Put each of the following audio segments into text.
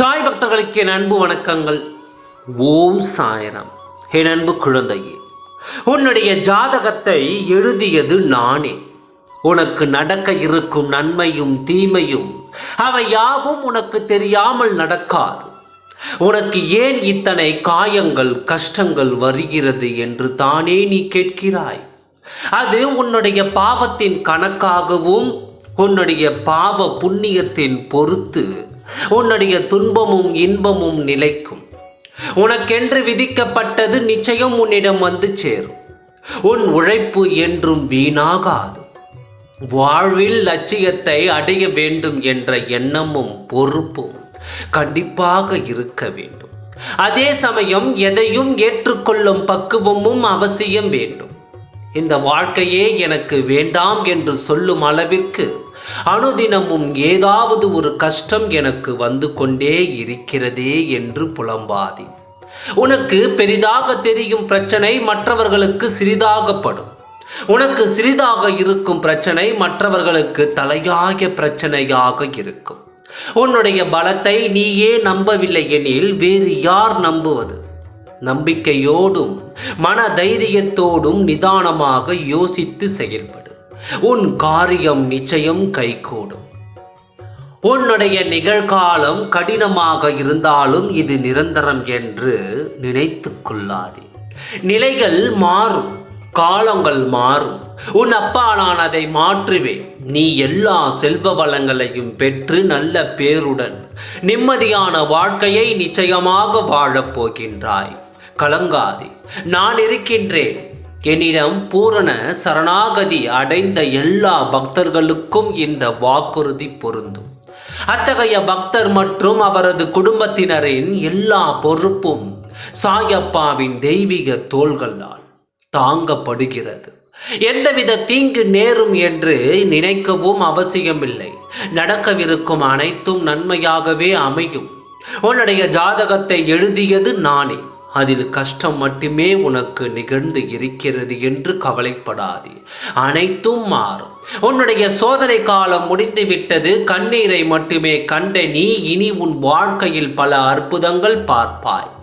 பக்தர்களுக்கு என் அன்பு வணக்கங்கள். ஓம் சாயரம். என் அன்பு குழந்தையே உன்னுடைய ஜாதகத்தை எழுதியது நானே. உனக்கு நடக்க இருக்கும் நன்மையும் தீமையும் அவை யாவும் உனக்கு தெரியாமல் நடக்காது. உனக்கு ஏன் இத்தனை காயங்கள் கஷ்டங்கள் வருகிறது என்று தானே நீ கேட்கிறாய்? அது உன்னுடைய பாவத்தின் கணக்காகவும் உன்னுடைய பாவ புண்ணியத்தின் பொறுத்து உன்னுடைய துன்பமும் இன்பமும் நிலைக்கும். உனக்கென்று விதிக்கப்பட்டது நிச்சயம் உன்னிடம் வந்து சேரும். உன் உழைப்பு என்றும் வீணாகாது. வாழ்வில் லட்சியத்தை அடைய வேண்டும் என்ற எண்ணமும் பொறுப்பும் கண்டிப்பாக இருக்க வேண்டும். அதே சமயம் எதையும் ஏற்றுக்கொள்ளும் பக்குவமும் அவசியம் வேண்டும். இந்த வாழ்க்கையே எனக்கு வேண்டாம் என்று சொல்லும் அளவிற்கு அனுதினமும் ஏதாவது ஒரு கஷ்டம் எனக்கு வந்து கொண்டே இருக்கிறதே என்று புலம்பாதி. உனக்கு பெரிதாக தெரியும் பிரச்சனை மற்றவர்களுக்கு சிறிதாகப்படும். உனக்கு சிறிதாக இருக்கும் பிரச்சனை மற்றவர்களுக்கு தலையாய பிரச்சனையாக இருக்கும். உன்னுடைய பலத்தை நீயே நம்பவில்லை எனில் வேறு யார் நம்புவது? நம்பிக்கையோடும் மன தைரியத்தோடும் நிதானமாக யோசித்து செயல்படும் உன் காரியம் நிச்சயம் கைகூடும். உன்னுடைய நிகழ்காலம் கடினமாக இருந்தாலும் இது நிரந்தரம் என்று நினைத்து கொள்ளாதே. நிலைகள் மாறும் காலங்கள் மாறும். உன் அப்பா நான் அதை மாற்றுவேன். நீ எல்லா செல்வ வளங்களையும் பெற்று நல்ல பேருடன் நிம்மதியான வாழ்க்கையை நிச்சயமாக வாழப் போகின்றாய். கலங்காதே. நான் இருக்கின்றேன். என்னிடம் பூரண சரணாகதி அடைந்த எல்லா பக்தர்களுக்கும் இந்த வாக்குறுதி பொருந்தும். அத்தகைய பக்தர் மற்றும் அவரது குடும்பத்தினரின் எல்லா பொறுப்பும் சாயப்பாவின் தெய்வீக தோள்களால் தாங்கப்படுகிறது. எந்தவித தீங்கு நேரும் என்று நினைக்கவும் அவசியமில்லை. நடக்கவிருக்கும் அனைத்தும் நன்மையாகவே அமையும். உன்னுடைய ஜாதகத்தை எழுதியது நானே. அதில் கஷ்டம் மட்டுமே உனக்கு நிகழ்ந்து இருக்கிறது என்று கவலைப்படாதே. அனைத்தும் மாறும். உன்னுடைய சோதனை காலம் முடிந்துவிட்டது. கண்ணீரை மட்டுமே கண்ட நீ இனி உன் வாழ்க்கையில் பல அற்புதங்கள் பார்ப்பாய்.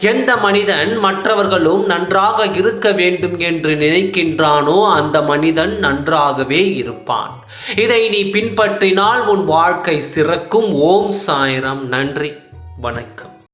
எந்த மனிதன் மற்றவர்களும் நன்றாக இருக்க வேண்டும் என்று நினைக்கின்றானோ அந்த மனிதன் நன்றாகவே இருப்பான். இதை நீ பின்பற்றினால் உன் வாழ்க்கை சிறக்கும். ஓம் சாயிரம். நன்றி. வணக்கம்.